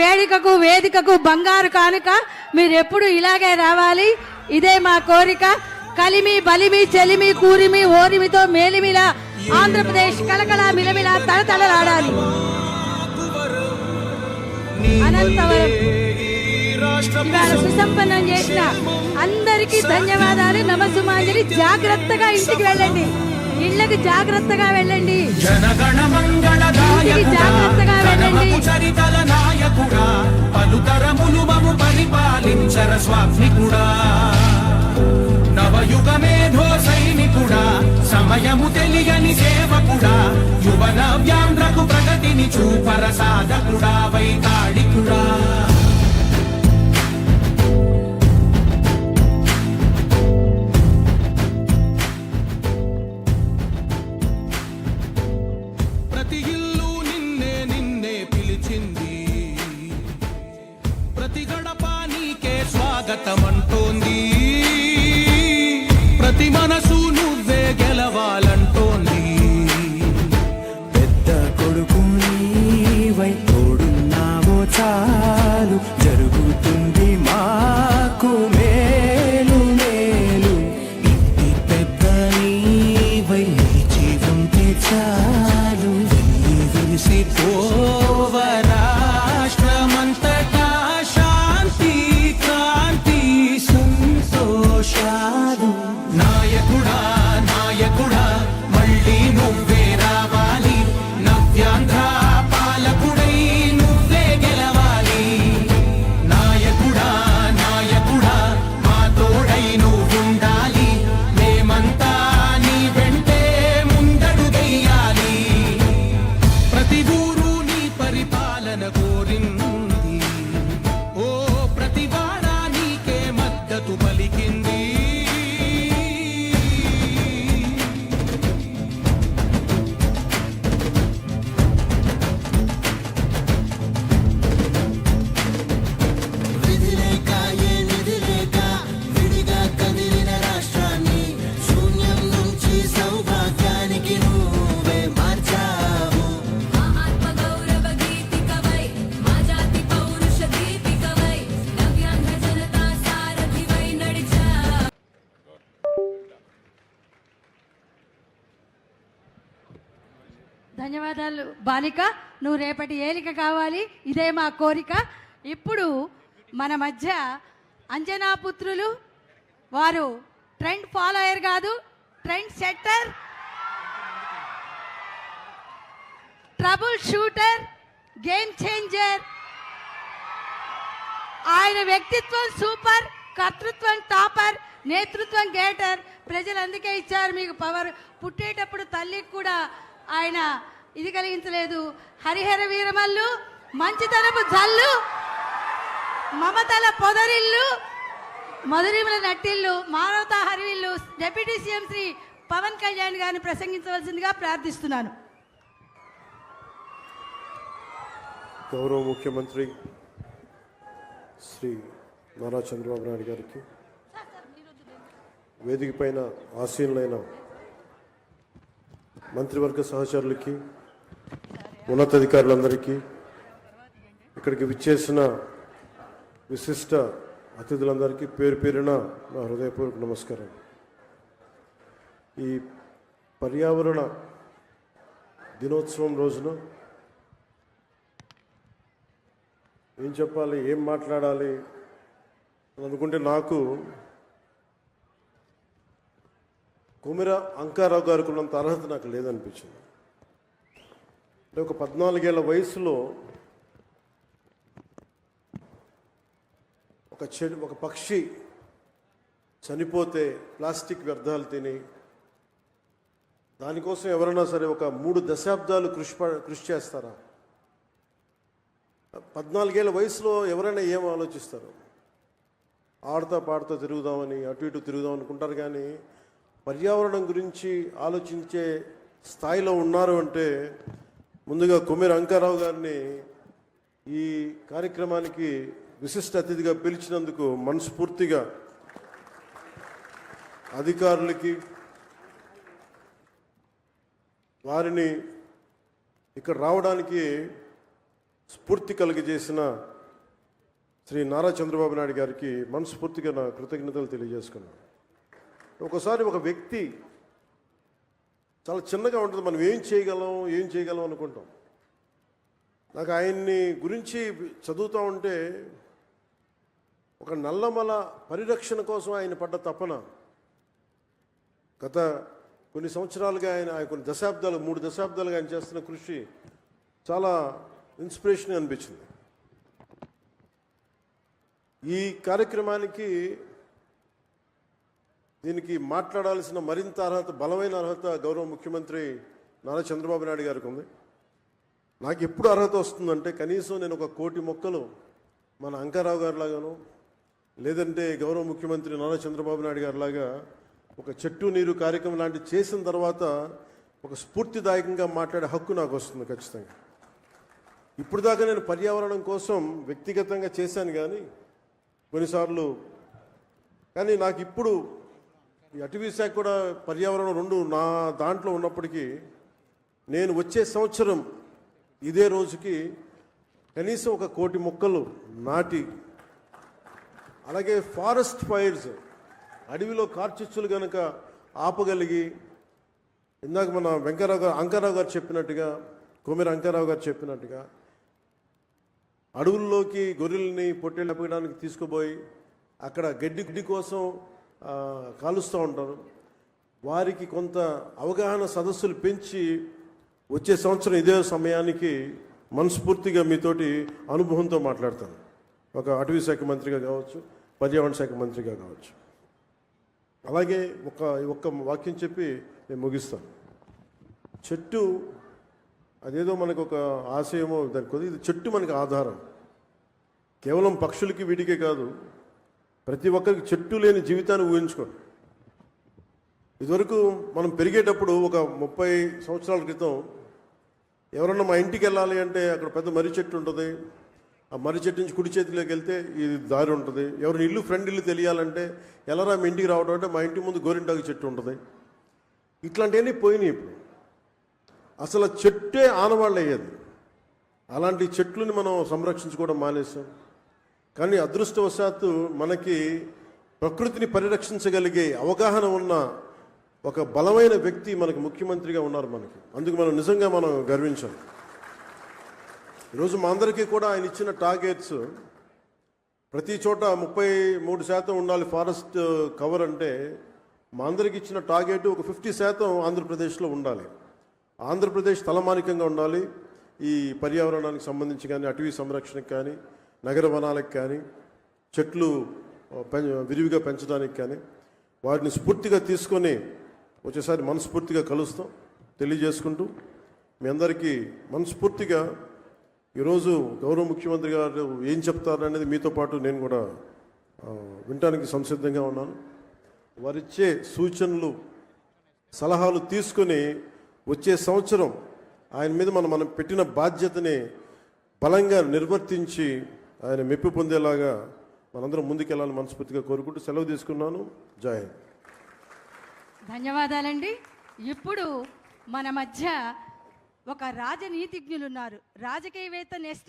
వేదికకు వేదికకు బంగారు కానుక మీరు ఎప్పుడు ఇలాగే రావాలి. ఇదే మా కోరిక. కలిమి బలిమి చెలిమి కూరిమి ఓరిమితో మేలిమిలా ఆంధ్రప్రదేశ్ కలకల మిలమిలా తడతడలాడాలి అనంతవరం. ఇవాళ సుసంపన్నం చేసిన అందరికీ ధన్యవాదాలు. నమస్సుమాంజలి జాగ్రత్తగా ఇంటికి వెళ్ళండి. ఇళ్ళకి జాగ్రత్తగా వెళ్ళండి. ఇంటికి జాగ్రత్తగా వెళ్ళండి. ప్రగతిని చూపర సాధకుడా ప్రతి ఇల్లు నిన్నే నిన్నే పిలిచింది. ప్రతి గడప నీకే స్వాగతం అంటోంది ధన్యవాదాలు. బాలిక నువ్వు రేపటి ఏలిక కావాలి. ఇదే మా కోరిక. ఇప్పుడు మన మధ్య అంజనా పుత్రులు వారు ట్రెండ్ ఫాలోయర్ కాదు trend setter trouble shooter game changer. ఆయన వ్యక్తిత్వం సూపర్ కర్తృత్వం టాపర్ నేతృత్వం గేటర్. ప్రజలు అందుకే ఇచ్చారు మీకు పవర్. పుట్టేటప్పుడు తల్లికి కూడా ఆయన ఇది కలిగించలేదు. హరిహర వీరమల్లు మంచితనపు జల్లు మమతల పొదరిల్లు మధురిమల నట్టిల్లు మానవతా హరివిల్లు డిప్యూటీ సీఎం శ్రీ పవన్ కళ్యాణ్ గారిని ప్రసంగించవలసిందిగా ప్రార్థిస్తున్నాను. గౌరవ ముఖ్యమంత్రి శ్రీ నారా చంద్రబాబు నాయుడు గారికి వేదిక పైన ఆసీనులైన మంత్రివర్గ సహచరులకి ఉన్నతాధికారులందరికీ ఇక్కడికి విచ్చేసిన విశిష్ట అతిథులందరికీ పేరు పేరున నా హృదయపూర్వక నమస్కారం. ఈ పర్యావరణ దినోత్సవం రోజున ఏం చెప్పాలి ఏం మాట్లాడాలి అని అనుకుంటే నాకు ఉమిరా అంకారావు గారికి ఉన్నంత అర్హత నాకు లేదనిపించింది. అంటే ఒక పద్నాలుగేళ్ళ వయసులో ఒక చెడు ఒక పక్షి చనిపోతే ప్లాస్టిక్ వ్యర్థాలు తిని దానికోసం ఎవరైనా సరే ఒక మూడు దశాబ్దాలు కృషి ప- కృషి చేస్తారా? పద్నాలుగేళ్ళ వయసులో ఎవరైనా ఏం ఆలోచిస్తారు? ఆడుతా పాడుతూ తిరుగుదామని అటు ఇటు తిరుగుదాం అనుకుంటారు కానీ పర్యావరణం గురించి ఆలోచించే స్థాయిలో ఉన్నారు అంటే ముందుగా కుమేర్ అంకారావు గారిని ఈ కార్యక్రమానికి విశిష్ట అతిథిగా పిలిచినందుకు మనస్ఫూర్తిగా అధికారులకి వారిని ఇక్కడ రావడానికి స్ఫూర్తి కలిగజేసిన శ్రీ నారా చంద్రబాబు నాయుడు గారికి మనస్ఫూర్తిగా నా కృతజ్ఞతలు తెలియజేసుకున్నాను. ఒకసారి ఒక వ్యక్తి చాలా చిన్నగా ఉంటుంది. మనం ఏం చేయగలం ఏం చేయగలం అనుకుంటాం. నాకు ఆయన్ని గురించి చదువుతూ ఉంటే ఒక నల్లమల పరిరక్షణ కోసం ఆయన పడ్డ తపన గత కొన్ని సంవత్సరాలుగా ఆయన కొన్ని దశాబ్దాలు మూడు దశాబ్దాలుగా ఆయన చేస్తున్న కృషి చాలా ఇన్స్పిరేషన్ అనిపించింది. ఈ కార్యక్రమానికి దీనికి మాట్లాడాల్సిన మరింత అర్హత బలమైన అర్హత గౌరవ ముఖ్యమంత్రి నారా చంద్రబాబు నాయుడు గారికి ఉంది. నాకు ఎప్పుడు అర్హత వస్తుందంటే కనీసం నేను ఒక కోటి మొక్కలు మన అంకారావు గారిలాగాను లేదంటే గౌరవ ముఖ్యమంత్రి నారా చంద్రబాబు నాయుడు గారిలాగా ఒక చెట్టు నీరు కార్యక్రమం లాంటి చేసిన తర్వాత ఒక స్ఫూర్తిదాయకంగా మాట్లాడే హక్కు నాకు వస్తుంది ఖచ్చితంగా. ఇప్పుడు దాకా నేను పర్యావరణం కోసం వ్యక్తిగతంగా చేశాను కానీ కొన్నిసార్లు కానీ నాకు ఇప్పుడు అటవీ శాఖ కూడా పర్యావరణం రెండు నా దాంట్లో ఉన్నప్పటికీ నేను వచ్చే సంవత్సరం ఇదే రోజుకి కనీసం ఒక కోటి మొక్కలు నాటి అలాగే ఫారెస్ట్ ఫైర్స్ అడవిలో కార్చిచ్చులు కనుక ఆపగలిగి ఇందాక మన వెంకరావు గారు అంకారావు గారు చెప్పినట్టుగా కొమిర అంకారావు గారు చెప్పినట్టుగా అడవుల్లోకి గొర్రెల్ని పొట్టేళ్ళు అప్పగడానికి తీసుకుపోయి అక్కడ గడ్డి గుడ్డి కోసం కాలుస్తూ ఉంటారు. వారికి కొంత అవగాహన సదస్సులు పెంచి వచ్చే సంవత్సరం ఇదే సమయానికి మనస్ఫూర్తిగా మీతోటి అనుభవంతో మాట్లాడతాను. ఒక అటవీ శాఖ మంత్రిగా కావచ్చు పర్యావరణ శాఖ మంత్రిగా కావచ్చు. అలాగే ఒక ఒక్క వాక్యం చెప్పి నేను ముగిస్తాను. చెట్టు అదేదో మనకు ఒక ఆశయమో దానికి ఇది చెట్టు మనకి ఆధారం. కేవలం పక్షులకి వీటికే కాదు ప్రతి ఒక్కరికి చెట్టు లేని జీవితాన్ని ఊహించుకోండి. ఇదివరకు మనం పెరిగేటప్పుడు ఒక ముప్పై సంవత్సరాల క్రితం ఎవరన్నా మా ఇంటికి వెళ్ళాలి అంటే అక్కడ పెద్ద మర్రి చెట్టు ఉంటుంది. ఆ మర్రి చెట్టు నుంచి కుడి చేతిలోకి వెళ్తే ఇది దారి ఉంటుంది. ఎవరిని ఇల్లు ఫ్రెండ్ ఇల్లు తెలియాలంటే ఎలారా మీ ఇంటికి రావడం అంటే మా ఇంటి ముందు గోరింటాకు చెట్టు ఉంటుంది. ఇట్లాంటివన్నీ పోయినాయి ఇప్పుడు. అసలు చెట్టే ఆనవాళ్ళు అయ్యేది అలాంటి చెట్లని మనం సంరక్షించుకోవడం మానేసాం కానీ అదృష్టవశాత్తు మనకి ప్రకృతిని పరిరక్షించగలిగే అవగాహన ఉన్న ఒక బలమైన వ్యక్తి మనకి ముఖ్యమంత్రిగా ఉన్నారు మనకి. అందుకు మనం నిజంగా మనం గర్వించాం ఈరోజు మా అందరికీ కూడా ఆయన ఇచ్చిన టార్గెట్స్ ప్రతి చోట ముప్పై మూడు శాతం ఉండాలి ఫారెస్ట్ కవర్ అంటే మా అందరికి ఇచ్చిన టార్గెట్ ఒక ఫిఫ్టీ శాతం ఆంధ్రప్రదేశ్లో ఉండాలి. ఆంధ్రప్రదేశ్ తలమానికంగా ఉండాలి. ఈ పర్యావరణానికి సంబంధించి కానీ అటవీ సంరక్షణకు కానీ నగర వనాలకు కానీ చెట్లు విరివిగా పెంచడానికి కానీ వాటిని స్ఫూర్తిగా తీసుకొని వచ్చేసారి మనస్ఫూర్తిగా కలుస్తాం తెలియజేసుకుంటూ మీ అందరికీ మనస్ఫూర్తిగా ఈరోజు గౌరవ ముఖ్యమంత్రి గారు ఏం చెప్తారనేది మీతో పాటు నేను కూడా వినటానికి సంసిద్ధంగా ఉన్నాను. వారిచ్చే సూచనలు సలహాలు తీసుకొని వచ్చే సంవత్సరం ఆయన మీద మనం మనం పెట్టిన బాధ్యతని బలంగా నిర్వర్తించి ఆయన మెప్పు పొందేలాగా మనందరం ముందుకెళ్ళాలని మనస్ఫూర్తిగా కోరుకుంటూ సెలవు తీసుకున్నాను. జాయ్ ధన్యవాదాలండి. ఇప్పుడు మన మధ్య ఒక రాజనీతిజ్ఞులు ఉన్నారు రాజకీయవేత్త నెక్స్ట్